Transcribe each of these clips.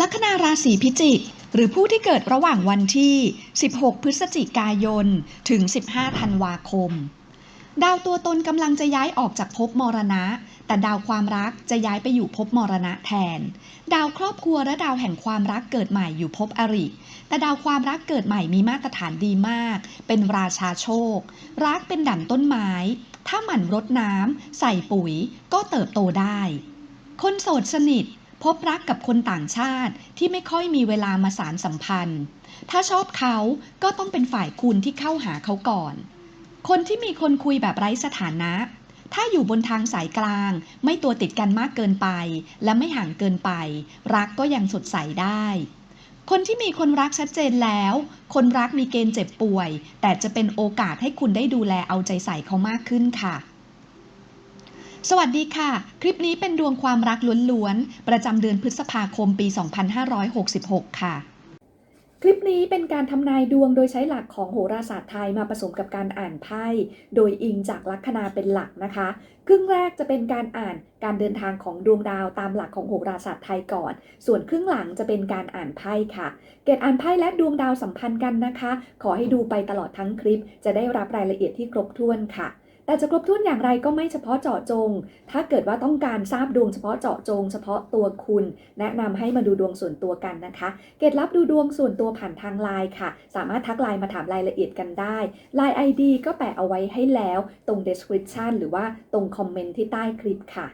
ลัคนาราศีพิจิก หรือผู้ที่เกิดระหว่างวันที่ 16 พฤศจิกายน ถึง 15 ธันวาคม ดาวตัวตนกำลังจะย้ายออกจากภพมรณะ แต่ดาวความรักจะย้ายไปอยู่ภพมรณะแทน ดาวครอบครัวและดาวแห่งความรักเกิดใหม่อยู่ภพอริ แต่ดาวความรักเกิดใหม่มีมาตรฐานดีมาก เป็นราชาโชค รักเป็นดั่งต้นไม้ ถ้าหมั่นรดน้ำใส่ปุ๋ยก็เติบโตได้ คนโสดสนิท พบรักกับคนต่างชาติที่ไม่ค่อยมีเวลามาสารสัมพันธ์ ถ้าชอบเขาก็ต้องเป็นฝ่ายคุณที่เข้าหาเขาก่อน คนที่มีคนคุยแบบไร้สถานะ ถ้าอยู่บนทางสายกลาง ไม่ตัวติดกันมากเกินไป และไม่ห่างเกินไป รักก็ยังสดใสได้ คนที่มีคนรักชัดเจนแล้ว คนรักมีเกณฑ์เจ็บป่วย แต่จะเป็นโอกาสให้คุณได้ดูแลเอาใจใส่เขามากขึ้นค่ะ สวัสดีค่ะ คลิปนี้เป็นดวงความรักล้วนๆ ประจำเดือนพฤษภาคมปี 2566 ค่ะ คลิปนี้เป็นการทำนายดวงโดยใช้หลักของโหราศาสตร์ไทยมาผสมกับการอ่านไพ่ โดยอิงจากลัคนาเป็นหลักนะคะ ครึ่งแรกจะเป็นการอ่านการเดินทางของดวงดาวตามหลักของโหราศาสตร์ไทยก่อน ส่วนครึ่งหลังจะเป็นการอ่านไพ่ค่ะ เกตอ่านไพ่และดวงดาวสัมพันธ์กันนะคะ ขอให้ดูไปตลอดทั้งคลิป จะได้รับรายละเอียดที่ครบถ้วนค่ะ แต่จะครบถ้วนอย่างไรก็ไม่เฉพาะเจาะจง ถ้าเกิดว่าต้องการทราบดวงเฉพาะเจาะจง เฉพาะตัวคุณ แนะนำให้มาดูดวงส่วนตัวกันนะคะเกตรับดูดวงส่วนตัวผ่านทางไลน์ค่ะ สามารถทักไลน์มาถามรายละเอียดกันได้ไลน์ ID ก็แปะเอาไว้ให้แล้ว ตรง description หรือว่าตรงคอมเมนต์ที่ใต้คลิปค่ะ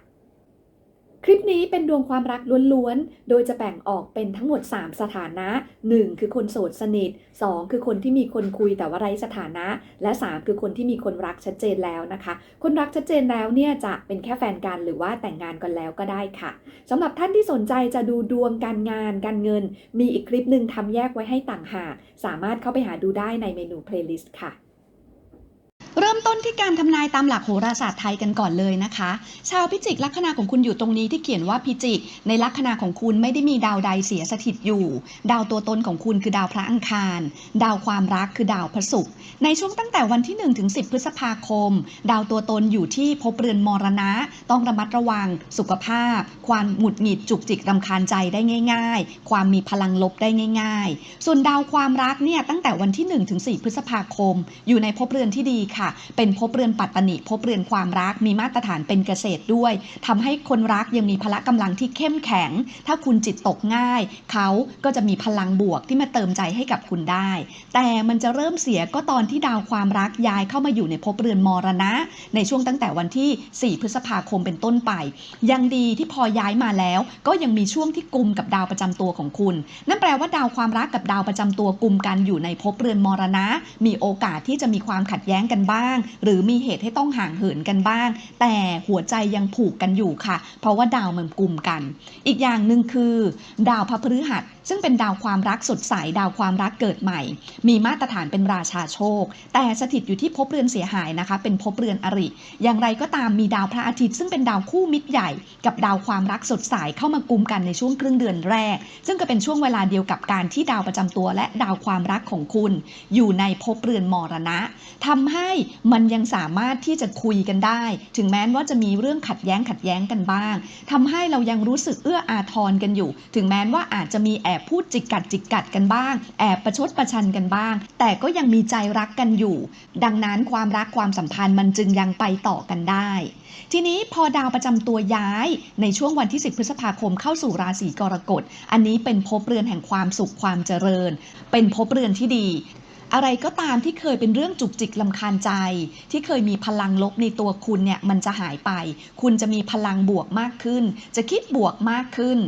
คลิปนี้เป็นดวงความรักล้วนๆ โดยจะแบ่งออกเป็นทั้งหมด 3 สถานะ 1 คือคนโสดสนิท 2 คือคนที่มีคนคุยแต่ว่าไร้สถานะ และ 3 คือคนที่มีคนรักชัดเจนแล้วนะคะ คนรักชัดเจนแล้วเนี่ยจะเป็นแค่แฟนกันหรือว่าแต่งงานกันแล้วก็ได้ค่ะสำหรับท่านที่สนใจจะดูดวงการงานการเงิน มีอีกคลิปหนึ่งทำแยกไว้ให้ต่างหาก สามารถเข้าไปหาดูได้ในเมนู playlist ค่ะ เริ่มต้นที่การทำนายตามหลักโหราศาสตร์ไทยกันก่อนเลยนะคะ ชาวพิจิกลัคนาของคุณอยู่ตรงนี้ที่เขียนว่าพิจิก ในลัคนาของคุณไม่ได้มีดาวใดเสียสถิตอยู่ ดาวตัวตนของคุณคือดาวพระอังคาร ดาวความรักคือดาวพระศุกร์ในช่วงตั้งแต่วันที่1ถึง10 พฤษภาคม ดาวตัวตนอยู่ที่ภพเรือนมรณะ ต้องระมัดระวัง สุขภาพ ความหงุดหงิดจุกจิกรำคาญใจได้ง่าย ๆ ความมีพลังลบได้ง่าย ๆ ส่วนดาวความรักเนี่ยตั้งแต่วันที่1ถึง4พฤษภาคม อยู่ในภพเรือนที่ดีค่ะเป็นภพเรือนปัตตนิภพเรือนความรักมีมาตรฐานเป็นเกษตรด้วยทำให้คนรักยังมีพละกำลังที่เข้มแข็ง ถ้าคุณจิตตกง่าย เขาก็จะมีพลังบวกที่มาเติมใจให้กับคุณได้ แต่มันจะเริ่มเสียก็ตอนที่ดาวความรักย้ายเข้ามาอยู่ในภพเรือนมรณะ ในช่วงตั้งแต่วันที่ 4 พฤษภาคมเป็นต้นไป ยังดีที่พอย้ายมาแล้ว ก็ยังมีช่วงที่กุมกับดาวประจำตัวของคุณ นั่นแปลว่าดาวความรักกับดาวประจำตัวกุมกันอยู่ในภพเรือนมรณะ มีโอกาสที่จะมีความขัดแย้งกันบ้าง หรือมีเหตุให้ต้องห่างเหินกันบ้าง แต่หัวใจยังผูกกันอยู่ค่ะ เพราะว่าดาวมันกลุ่มกัน อีกอย่างหนึ่งคือ ดาวพระพฤหัส ซึ่งเป็นดาวความรักสดใสดาวความรักเกิดใหม่ มีมาตรฐานเป็นราชาโชค แต่สถิตอยู่ที่ภพเรือนเสียหายนะคะ เป็นภพเรือนอริ อย่างไรก็ตามมีดาวพระอาทิตย์ ซึ่งเป็นดาวคู่มิตรใหญ่ กับดาวความรักสดใสเข้ามากุมกันในช่วงครึ่งเดือนแรก ซึ่งก็เป็นช่วงเวลาเดียวกับการที่ดาวประจำตัว และดาวความรักของคุณ อยู่ในภพเรือนมรณะทำให้มันยังสามารถที่จะคุยกันได้ ถึงแม้ว่าจะมีเรื่องขัดแย้งขัดแย้งกันบ้างทำให้เรายังรู้สึกเอื้ออาทรกันอยู่ ถึงแม้ว่าอาจจะมีแอบพูดจิกกัดจิกกัดกันบ้าง แอบประชดประชันกันบ้าง แต่ก็ยังมีใจรักกันอยู่ ดังนั้นความรักความสัมพันธ์มันจึงยังไปต่อกันได้ ทีนี้พอดาวประจำตัวย้ายในช่วงวันที่ 10 พฤษภาคมเข้าสู่ราศีกรกฎ อันนี้เป็นภพเรือนแห่งความสุขความเจริญ เป็นภพเรือนที่ดีอะไรก็ตามที่เคยเป็นเรื่องจุกจิกลำคาญใจ ที่เคยมีพลังลบในตัวคุณเนี่ยมันจะหายไป คุณจะมีพลังบวกมากขึ้น จะคิดบวกมากขึ้น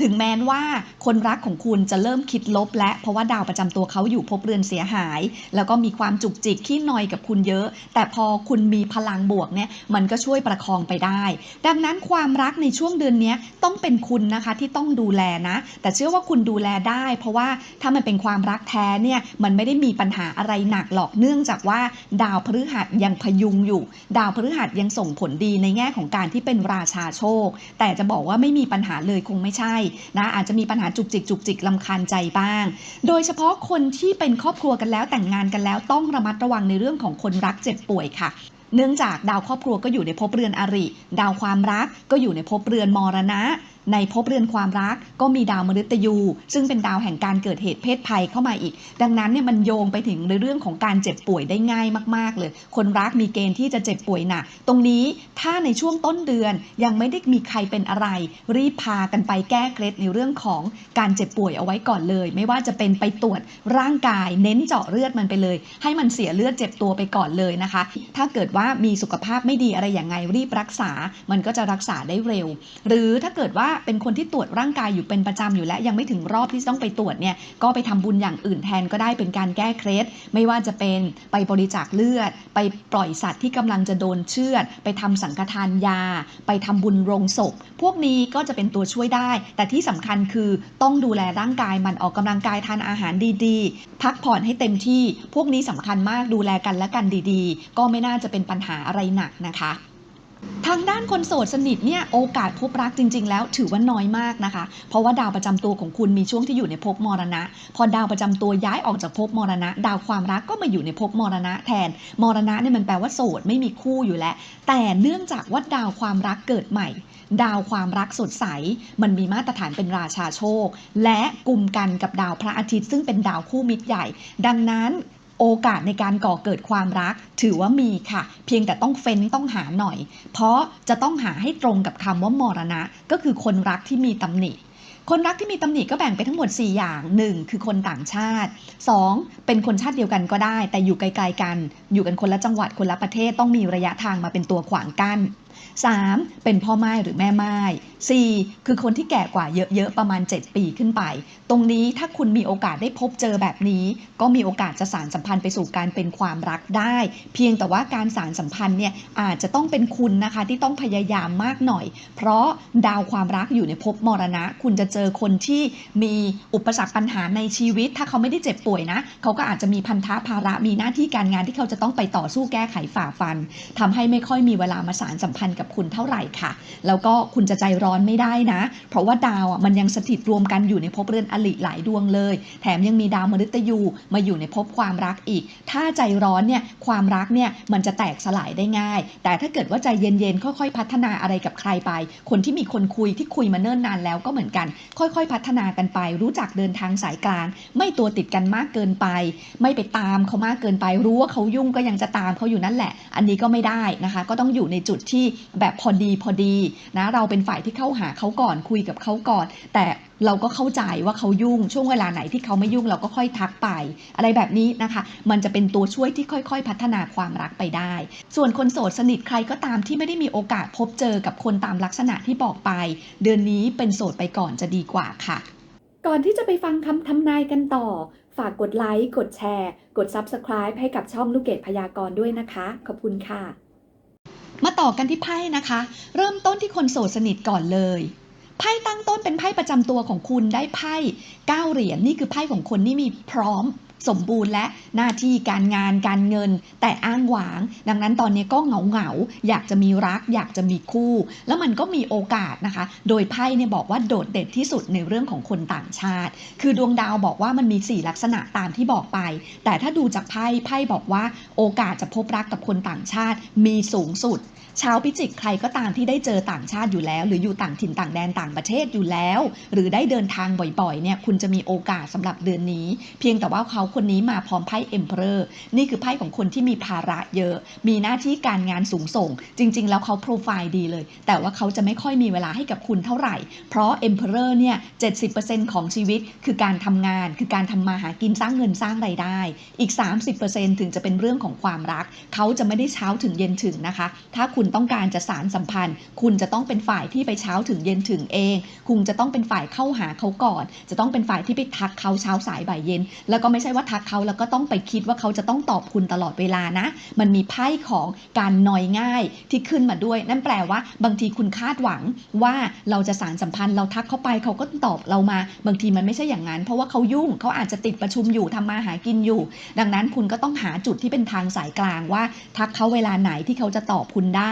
ถึงแม้ว่าคนรักของคุณจะเริ่มคิดลบและเพราะว่าดาวประจำตัวเขาอยู่ภพเรือนเสียหาย แล้วก็มีความจุกจิกขี้นอยกับคุณเยอะ แต่พอคุณมีพลังบวกเนี่ยมันก็ช่วยประคองไปได้ ดังนั้นความรักในช่วงเดือนนี้ต้องเป็นคุณนะคะที่ต้องดูแลนะ แต่เชื่อว่าคุณดูแลได้ เพราะว่าถ้ามันเป็นความรักแท้เนี่ยมันไม่ได้มีปัญหาอะไรหนักหรอกเนื่องจากว่า ดาวพฤหัสยังพยุงอยู่ ดาวพฤหัสยังส่งผลดีในแง่ของการที่เป็นราชาโชค แต่จะบอกว่าไม่มีปัญหาเลยคงไม่ใช่นะอาจจะมีปัญหาจุกจิกจุกจิกลำคาญใจบ้าง โดยเฉพาะคนที่เป็นครอบครัวกันแล้วแต่งงานกันแล้วต้องระมัดระวังในเรื่องของคนรักเจ็บป่วยค่ะเนื่องจากดาวครอบครัวก็อยู่ในภพเรือนอริ ดาวความรักก็อยู่ในภพเรือนมรณะ ในภพเรือนความรักก็มีดาวมฤตยู ซึ่งเป็นดาวแห่งการเกิดเหตุเพศภัยเข้ามาอีก ดังนั้นเนี่ยมันโยงไปถึงในเรื่องของการเจ็บป่วยได้ง่ายมาก ๆ เลย คนรักมีเกณฑ์ที่จะเจ็บป่วยหนักตรงนี้ถ้าในช่วงต้นเดือนยังไม่ได้มีใครเป็นอะไร รีบพากันไปแก้เคล็ดในเรื่องของการเจ็บป่วยเอาไว้ก่อนเลย ไม่ว่าจะเป็นไปตรวจร่างกาย เน้นเจาะเลือดมันไปเลย ให้มันเสียเลือดเจ็บตัวไปก่อนเลยนะคะ ถ้าเกิดว่ามีสุขภาพไม่ดีอะไรอย่างไงรีบรักษา มันก็จะรักษาได้เร็ว หรือถ้าเกิดว่าเป็นคนที่ตรวจร่างกายอยู่เป็นประจำอยู่แล้ว ยังไม่ถึงรอบที่ต้องไปตรวจเนี่ยก็ไปทำบุญอย่างอื่นแทนก็ได้เป็นการแก้เคล็ดไม่ว่าจะเป็นไปบริจาคเลือด ไปปล่อยสัตว์ที่กำลังจะโดนเชือด ไปทำสังฆทานยา ไปทำบุญโรงศพ พวกนี้ก็จะเป็นตัวช่วยได้ แต่ที่สำคัญคือต้องดูแลร่างกายมันออกกำลังกายทานอาหารดีๆ พักผ่อนให้เต็มที่ พวกนี้สำคัญมากดูแลกันและกันดีๆ ก็ไม่น่าจะเป็นปัญหาอะไรหนักนะคะ ทางด้านคนโสดสนิทเนี่ยโอกาสพบรักจริง ๆ แล้วถือว่าน้อยมากนะคะ เพราะว่าดาวประจำตัวของคุณมีช่วงที่อยู่ในภพมรณะ พอดาวประจำตัวย้ายออกจากภพมรณะ ดาวความรักก็มาอยู่ในภพมรณะแทน มรณะเนี่ยมันแปลว่าโสดไม่มีคู่อยู่แล้ว แต่เนื่องจากว่าดาวความรักเกิดใหม่ ดาวความรักสดใส มันมีมาตรฐานเป็นราชาโชค และกลุ่มกันกับดาวพระอาทิตย์ซึ่งเป็นดาวคู่มิตรใหญ่ ดังนั้น โอกาสในการก่อเกิดความรัก ถือว่ามีค่ะ เพียงแต่ต้องเฟ้นต้องหาหน่อย เพราะจะต้องหาให้ตรงกับคำว่ามรณะ ก็คือคนรักที่มีตำหนิคนรักที่มีตำหนิก็แบ่งไปทั้งหมด 4 อย่าง 1. คือคนต่างชาติ 2. เป็นคนชาติเดียวกันก็ได้ แต่อยู่ไกลๆกัน อยู่กันคนละจังหวัดคนละประเทศต้องมีระยะทางมาเป็นตัวขวางกั้น 3. เป็นพ่อไม้หรือแม่ไม้ 4. คือคนที่แก่กว่าเยอะๆ ประมาณ 7 ปีขึ้นไป ตรงนี้ถ้าคุณมีโอกาสได้พบเจอแบบนี้ ก็มีโอกาสจะสารสัมพันธ์ไปสู่การเป็นความรักได้ เพียงแต่ว่าการสารสัมพันธ์เนี่ยอาจจะต้องเป็นคุณนะคะที่ต้องพยายามมากหน่อย เพราะดาวความรักอยู่ในภพมรณะ คุณจะเจอคนที่มีอุปสรรคปัญหาในชีวิต ถ้าเขาไม่ได้เจ็บป่วยนะ เขาก็อาจจะมีพันธะภาระมีหน้าที่การงานที่เขาจะต้องไปต่อสู้แก้ไขฝ่าฟันทำให้ไม่ค่อยมีเวลามาสารสัมพันธ์กับคุณเท่าไหร่ค่ะ แล้วก็คุณจะใจร้อนไม่ได้นะ เพราะว่าดาวอะมันยังสถิตรวมกันอยู่ในภพเรือนอลิหลายดวงเลย แถมยังมีดาวมฤตยูมาอยู่ในภพความรักอีก ถ้าใจร้อนเนี่ยความรักเนี่ยมันจะแตกสลายได้ง่าย แต่ถ้าเกิดว่าใจเย็นๆค่อย ๆ พัฒนาอะไรกับใครไป คนที่มีคนคุยที่คุยมาเนิ่นนานแล้วก็เหมือนกัน ค่อยๆ พัฒนากันไป รู้จักเดินทางสายกลาง ไม่ตัวติดกันมากเกินไป ไม่ไปตามเขามากเกินไปรู้ว่าเขายุ่งก็ยังจะตามเขาอยู่นั่นแหละ อันนี้ก็ไม่ได้นะคะ ก็ต้องอยู่ในจุดที่แบบพอดีพอดีนะเราเป็นฝ่ายที่เข้าหาเขาก่อนคุยกับเขาก่อน แต่เราก็เข้าใจว่าเขายุ่งช่วงเวลาไหนที่เขาไม่ยุ่งเราก็ค่อยทักไป อะไรแบบนี้นะคะ มันจะเป็นตัวช่วยที่ค่อยๆ พัฒนาความรักไปได้ ส่วนคนโสดสนิทใครก็ตามที่ไม่ได้มีโอกาสพบเจอกับคนตามลักษณะที่บอกไป เดือนนี้เป็นโสดไปก่อนจะดีกว่าค่ะ ก่อนที่จะไปฟังคำทำนายกันต่อ ฝากกดไลค์กดแชร์ กด Subscribe ให้กับช่องลูกเกดพยากรณ์ด้วยนะคะ ขอบคุณค่ะ มาต่อกันที่ไพ่นะคะ เริ่มต้นที่คนโสดสนิทก่อนเลยไพ่ตั้งต้นเป็นไพ่ประจำตัวของคุณได้ไพ่เก้าเหรียญนี่คือไพ่ของคนที่มีพร้อม สมบูรณ์และหน้าที่การงานการเงิน แต่อ้างหวาง ดังนั้นตอนนี้ก็เหงาเหงาอยากจะมีรัก อยากจะมีคู่ แล้วมันก็มีโอกาสนะคะ โดยไพ่เนี่ยบอกว่าโดดเด่นที่สุดในเรื่องของคนต่างชาติ คือดวงดาวบอกว่ามันมี 4 ลักษณะตามที่บอกไป แต่ถ้าดูจากไพ่ไพ่บอกว่า โอกาสจะพบรักกับคนต่างชาติมีสูงสุด ชาวพิจิกใครก็ตามที่ได้เจอต่างชาติอยู่แล้ว หรืออยู่ต่างถิ่นต่างแดนต่างประเทศอยู่แล้ว หรือได้เดินทางบ่อยๆเนี่ยคุณจะมีโอกาสสำหรับเดือนนี้ เพียงแต่ว่าเขาคนนี้มาพร้อมไพ่เอ็มเพอร์นี่คือไพ่ของคนที่มีภาระเยอะ มีหน้าที่การงานสูงส่ง จริง ๆ แล้วเขาโปรไฟล์ดีเลย แต่ว่าเขาจะไม่ค่อยมีเวลาให้กับคุณเท่าไหร่ เพราะเอ็มเพอร์เนี่ย70%ของชีวิตคือการทำงาน คือการทำมาหากินสร้างเงินสร้างไรายได้ อีก 30%ถึงจะเป็นเรื่องของความรัก เขาจะไม่ได้เช้าถึงเย็นถึงนะคะ ถ้าคุณณต้องการจะสารสัมพันธ์ คุณจะต้องเป็นฝ่ายที่ไปเช้าถึงเย็นถึงเอง คุณจะต้องเป็นฝ่ายเข้าหาเขาก่อน จะต้องเป็นฝ่ายที่ไปทักเขาเช้าสายบ่ายเย็น แล้วก็ไม่ใช่ว่าทักเขาแล้วก็ต้องไปคิดว่าเขาจะต้องตอบคุณตลอดเวลานะ มันมีไพ่ของการนอยง่ายที่ขึ้นมาด้วย นั่นแปลว่า บางทีคุณคาดหวังว่าเราจะสารสัมพันธ์เราทักเขาไปเขาก็ตอบเรามา บางทีมันไม่ใช่อย่างนั้น เพราะว่าเขายุ่งเขาอาจจะติดประชุมอยู่ทำมาหากินอยู่ ดังนั้นคุณก็ต้องหาจุดที่เป็นทางสายกลางว่า ทักเขาเวลาไหนที่เขาจะตอบคุณได้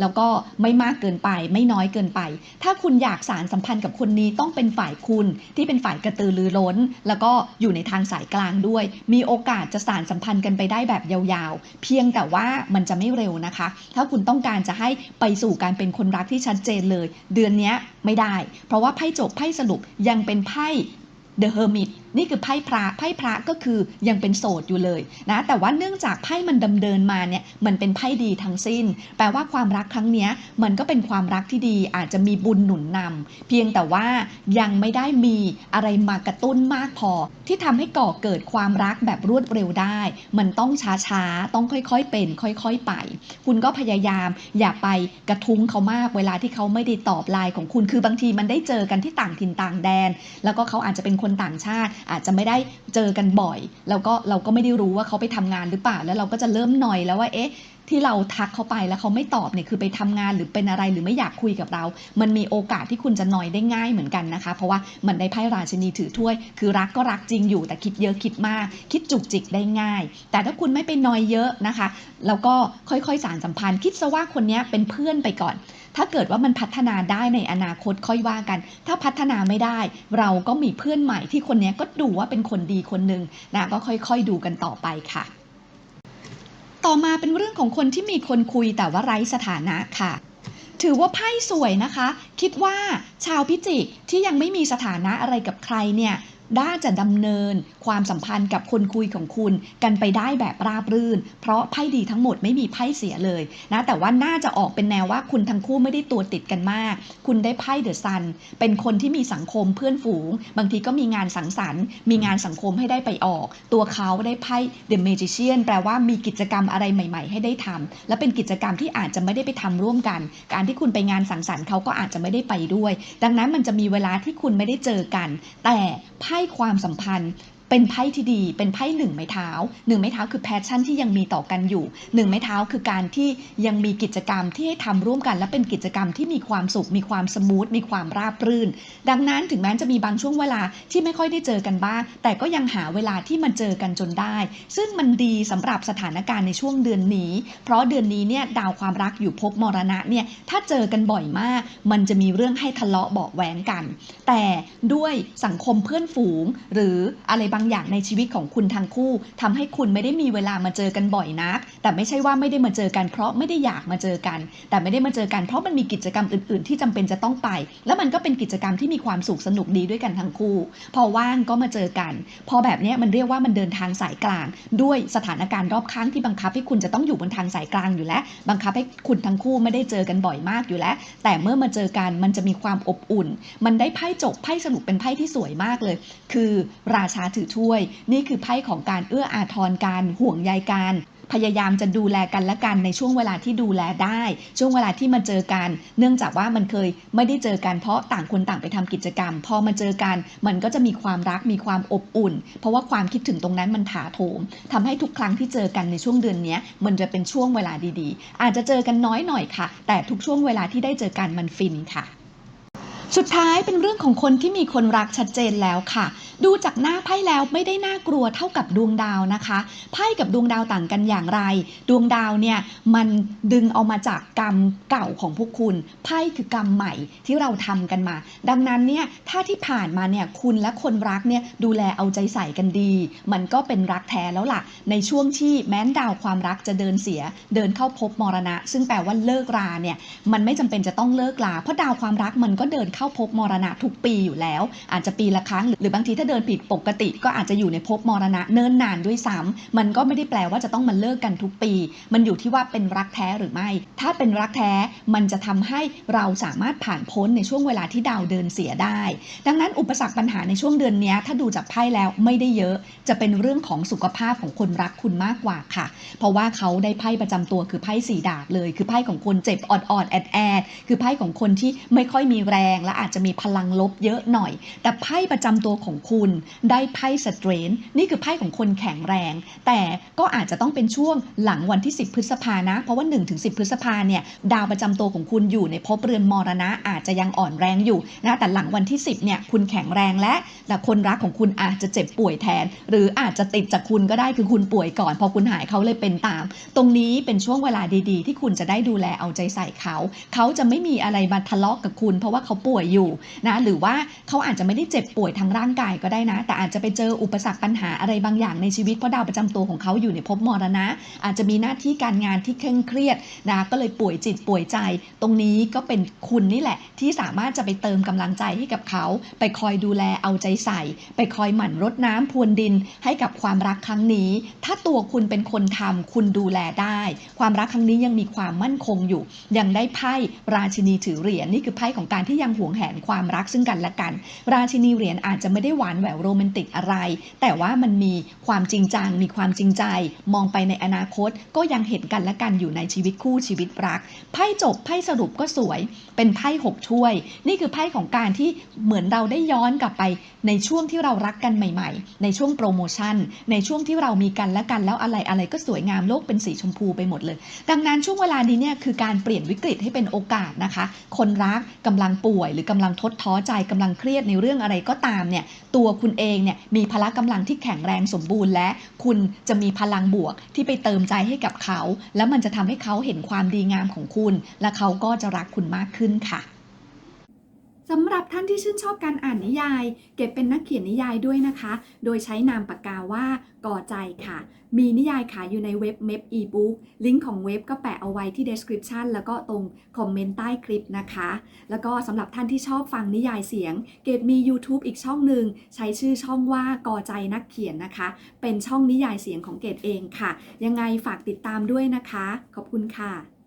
แล้วก็ไม่มากเกินไป ไม่น้อยเกินไป ถ้าคุณอยากสารสัมพันธ์กับคนนี้ต้องเป็นฝ่ายคุณที่เป็นฝ่ายกระตือรือร้น แล้วก็อยู่ในทางสายกลางด้วย มีโอกาสจะสารสัมพันธ์กันไปได้แบบยาวๆ เพียงแต่ว่ามันจะไม่เร็วนะคะ ถ้าคุณต้องการจะให้ไปสู่การเป็นคนรักที่ชัดเจนเลย เดือนนี้ไม่ได้ เพราะว่าไพ่จบไพ่สรุปยังเป็นไพ่ The Hermit นี่คือไพ่พระไพ่พระก็คือยังเป็นโสดอยู่เลยนะแต่ว่าเนื่องจากไพ่มันดำเนินมาเนี่ยมันเป็นไพ่ดีทั้งสิ้น แปลว่าความรักครั้งนี้มันก็เป็นความรักที่ดีอาจจะมีบุญหนุนนำเพียงแต่ว่ายังไม่ได้มีอะไรมากระตุ้นมากพอ ที่ทำให้ก่อเกิดความรักแบบรวดเร็วได้ มันต้องช้าๆต้องค่อยๆเป็น ค่อยๆไป คุณก็พยายามอย่าไปกระทุ้งเขามากเวลาที่เขาไม่ได้ตอบไลน์ของคุณคือบางทีมันได้เจอกันที่ต่างถิ่นต่างแดน แล้วก็เขาอาจจะเป็นคนต่างชาติอาจจะไม่ได้เจอกันบ่อย แล้วก็เราก็ไม่ได้รู้ว่าเขาไปทำงานหรือเปล่า แล้วเราก็จะเริ่มหน่อยแล้วว่าเอ๊ะ ที่เราทักเขาไปแล้วเขาไม่ตอบเนี่ยคือไปทำงานหรือเป็นอะไรหรือไม่อยากคุยกับเรา มันมีโอกาสที่คุณจะหนอยได้ง่ายเหมือนกันนะคะ เพราะว่ามันได้ไพ่ราชินีถือถ้วย คือรักก็รักจริงอยู่แต่คิดเยอะคิดมาก คิดจุกจิกได้ง่าย แต่ถ้าคุณไม่ไปนอยเยอะนะคะ แล้วก็ค่อยๆสารสัมพันธ์ คิดซะว่าคนนี้เป็นเพื่อนไปก่อน ถ้าเกิดว่ามันพัฒนาได้ในอนาคตค่อยว่ากัน ถ้าพัฒนาไม่ได้ เราก็มีเพื่อนใหม่ที่คนนี้ก็ดูว่าเป็นคนดีคนหนึ่งนะก็ค่อยๆดูกันต่อไปค่ะ ต่อมาเป็นเรื่องของคนที่มีคนคุยแต่ว่าไร้สถานะค่ะ ถือว่าไพ่สวยนะคะ คิดว่าชาวพิจิกที่ยังไม่มีสถานะอะไรกับใครเนี่ย น่าจะดำเนินความสัมพันธ์กับคนคุยของคุณกันไปได้แบบราบรื่น เพราะไพ่ดีทั้งหมดไม่มีไพ่เสียเลยนะแต่ว่าน่าจะออกเป็นแนวว่าคุณทั้งคู่ไม่ได้ตัวติดกันมาก คุณได้ไพ่เดอะซันเป็นคนที่มีสังคมเพื่อนฝูง บางทีก็มีงานสังสรรค์ มีงานสังคมให้ได้ไปออก ตัวเขาได้ไพ่ The Magician แปลว่ามีกิจกรรมอะไรใหม่ ๆ ให้ได้ทำและเป็นกิจกรรมที่อาจจะไม่ได้ไปทำร่วมกัน การที่คุณไปงานสังสรรค์เขาก็อาจจะไม่ได้ไปด้วย ดังนั้นมันจะมีเวลาที่คุณไม่ได้เจอกัน แต่ไพ่ให้ความสัมพันธ์ เป็นไพ่ที่ดี เป็นไพ่หนึ่งไม้เท้าหนึ่งไม้เท้าคือแพชชั่นที่ยังมีต่อกันอยู่หนึ่งไม้เท้าคือการที่ยังมีกิจกรรมที่ให้ทำร่วมกัน และเป็นกิจกรรมที่มีความสุข มีความสมูท มีความราบรื่น ดังนั้นถึงแม้จะมีบางช่วงเวลาที่ไม่ค่อยได้เจอกันบ้าง แต่ก็ยังหาเวลาที่มาเจอกันจนได้ ซึ่งมันดีสำหรับสถานการณ์ในช่วงเดือนนี้ เพราะเดือนนี้เนี่ยดาวความรักอยู่ภพมรณะเนี่ยถ้าเจอกันบ่อยมาก มันจะมีเรื่องให้ทะเลาะเบาะแว้งกัน แต่ด้วยสังคมเพื่อนฝูง หรืออะไรบางางอย่างในชีวิตของคุณทั้งคู่ทำให้คุณไม่ได้มีเวลามาเจอกันบ่อยนัก แต่ไม่ใช่ว่าไม่ได้มาเจอกันเพราะไม่ได้อยากมาเจอกัน แต่ไม่ได้มาเจอกันเพราะมันมีกิจกรรมอื่น ๆ ที่จำเป็นจะต้องไป แล้วมันก็เป็นกิจกรรมที่มีความสุขสนุกดีด้วยกันทั้งคู่ พอว่างก็มาเจอกัน พอแบบนี้มันเรียกว่ามันเดินทางสายกลาง ด้วยสถานการณ์รอบข้างที่บังคับให้คุณจะต้องอยู่บนทางสายกลางอยู่แล้ว บังคับให้คุณทั้งคู่ไม่ได้เจอกันบ่อยมากอยู่แล้ว แต่เมื่อมาเจอกันมันจะมีความอบอุ่น มันได้ไพ่จบไพ่สรุปเป็นไพ่ที่สวยมากเลย คือราชาถือถ้วย นี่คือไพ่ของการเอื้ออาทรการห่วงใยกันพยายามจะดูแลกันและกันในช่วงเวลาที่ดูแลได้ ช่วงเวลาที่มาเจอกัน เนื่องจากว่ามันเคยไม่ได้เจอกันเพราะต่างคนต่างไปทำกิจกรรม พอมาเจอกัน มันก็จะมีความรักมีความอบอุ่น เพราะว่าความคิดถึงตรงนั้นมันถาโถมทำให้ทุกครั้งที่เจอกันในช่วงเดือนนี้มันจะเป็นช่วงเวลาดีๆ อาจจะเจอกันน้อยหน่อยค่ะ แต่ทุกช่วงเวลาที่ได้เจอกันมันฟินค่ะ สุดท้ายเป็นเรื่องของคนที่มีคนรักชัดเจนแล้วค่ะ ดูจากหน้าไพ่แล้วไม่ได้น่ากลัวเท่ากับดวงดาวนะคะไพ่กับดวงดาวต่างกันอย่างไร ดวงดาวเนี่ยมันดึงเอามาจากกรรมเก่าของพวกคุณไพ่คือกรรมใหม่ที่เราทำกันมา ดังนั้นเนี่ยถ้าที่ผ่านมาเนี่ยคุณและคนรักเนี่ยดูแลเอาใจใส่กันดี มันก็เป็นรักแท้แล้วล่ะ ในช่วงที่แม้นดาวความรักจะเดินเสีย เดินเข้าพบมรณะ ซึ่งแปลว่าเลิกราเนี่ยมันไม่จำเป็นจะต้องเลิกลาเพราะดาวความรักมันก็เดินเข้าภพมรณะทุกปีอยู่แล้ว อาจจะปีละครั้ง หรือบางทีถ้าเดินผิดปกติ ก็อาจจะอยู่ในภพมรณะเนิ่นนานด้วยซ้ำมันก็ไม่ได้แปลว่าจะต้องมาเลิกกันทุกปี มันอยู่ที่ว่าเป็นรักแท้หรือไม่ ถ้าเป็นรักแท้มันจะทำให้เราสามารถผ่านพ้นในช่วงเวลาที่ดาวเดินเสียได้ ดังนั้นอุปสรรคปัญหาในช่วงเดือนนี้ถ้าดูจากไพ่แล้วไม่ได้เยอะ จะเป็นเรื่องของสุขภาพของคนรักคุณมากกว่าค่ะ เพราะว่าเขาได้ไพ่ประจำตัวคือไพ่สีดาบเลย คือไพ่ของคนเจ็บออดๆแอดแอดๆคือไพ่ของคนที่ไม่ค่อยมีแรงและอาจจะมีพลังลบเยอะหน่อย แต่ไพ่ประจำตัวของคุณได้ไพ่สเตรนนี่คือไพ่ของคนแข็งแรง แต่ก็อาจจะต้องเป็นช่วงหลังวันที่ 10 พฤษภานะ เพราะว่า 1-10 พฤษภาเนี่ยดาวประจำตัวของคุณอยู่ในภพเรือนมรณะอาจจะยังอ่อนแรงอยู่นะแต่หลังวันที่ 10เนี่ยคุณแข็งแรงและแต่คนรักของคุณอาจจะเจ็บป่วยแทน หรืออาจจะติดจากคุณก็ได้คือคุณป่วยก่อน พอคุณหายเขาเลยเป็นตาม ตรงนี้เป็นช่วงเวลาดีๆ ที่คุณจะได้ดูแลเอาใจใส่เขา เขาจะไม่มีอะไรมาทะเลาะกับคุณ เพราะว่าเขาป่วยอยู่นะหรือว่าเขาอาจจะไม่ได้เจ็บป่วยทางร่างกายก็ได้นะ แต่อาจจะไปเจออุปสรรคปัญหาอะไรบางอย่างในชีวิตเพราะดาวประจำตัวของเขาอยู่ในภพมรณะ อาจจะมีหน้าที่การงานที่เคร่งเครียดนะก็เลยป่วยจิตป่วยใจ ตรงนี้ก็เป็นคุณนี่แหละ ที่สามารถจะไปเติมกำลังใจให้กับเขา ไปคอยดูแลเอาใจใส่ ไปคอยหมั่นรดน้ำพรวนดินให้กับความรักครั้งนี้ ถ้าตัวคุณเป็นคนทำคุณดูแลได้ ความรักครั้งนี้ยังมีความมั่นคงอยู่ ยังได้ไพ่ราชินีถือเหรียญนี่คือไพ่ของการที่ยังหวงแหนความรักซึ่งกันและกัน ราชินีเหรียญอาจจะไม่ได้หวานแหววโรแมนติกอะไร แต่ว่ามันมีความจริงจัง มีความจริงใจ มองไปในอนาคต ก็ยังเห็นกันและกันอยู่ในชีวิตคู่ชีวิตรัก ไพ่จบไพ่สรุปก็สวย เป็นไพ่หกถ้วย นี่คือไพ่ของการที่เหมือนเราได้ย้อนกลับไป ในช่วงที่เรารักกันใหม่ ๆ ในช่วงโปรโมชั่น ในช่วงที่เรามีกันและกันแล้วอะไรอะไรก็สวยงามโลกเป็นสีชมพูไปหมดเลย ดังนั้นช่วงเวลานี้เนี่ยคือการเปลี่ยนวิกฤตให้เป็นโอกาสนะคะ คนรักกำลังป่วยรือกำลังทดท้อใจกำลังเครียดในเรื่องอะไรก็ตามเนี่ยตัวคุณเองเนี่ยมีพละกำลังที่แข็งแรงสมบูรณ์ และคุณจะมีพลังบวกที่ไปเติมใจให้กับเขา แล้วมันจะทำให้เขาเห็นความดีงามของคุณ และเขาก็จะรักคุณมากขึ้นค่ะ สำหรับท่านที่ชื่นชอบการอ่านนิยาย เก็บเป็นนักเขียนนิยายด้วยนะคะ โดยใช้นามปากกาว่าก่อใจค่ะ มีนิยายขายอยู่ในเว็บเม p อีบุ๊กลิงก์ของเว็บก็แปะเอาไว้ที่ description แล้วก็ตรงคอมเมนต์ใต้คลิปนะคะ แล้วก็สำหรับท่านที่ชอบฟังนิยายเสียง เกดมี YouTube อีกช่องหนึ่งใช้ชื่อช่องว่าก่อใจนักเขียนนะคะ เป็นช่องนิยายเสียงของเกดเองค่ะ ยังไงฝากติดตามด้วยนะคะ ขอบคุณค่ะ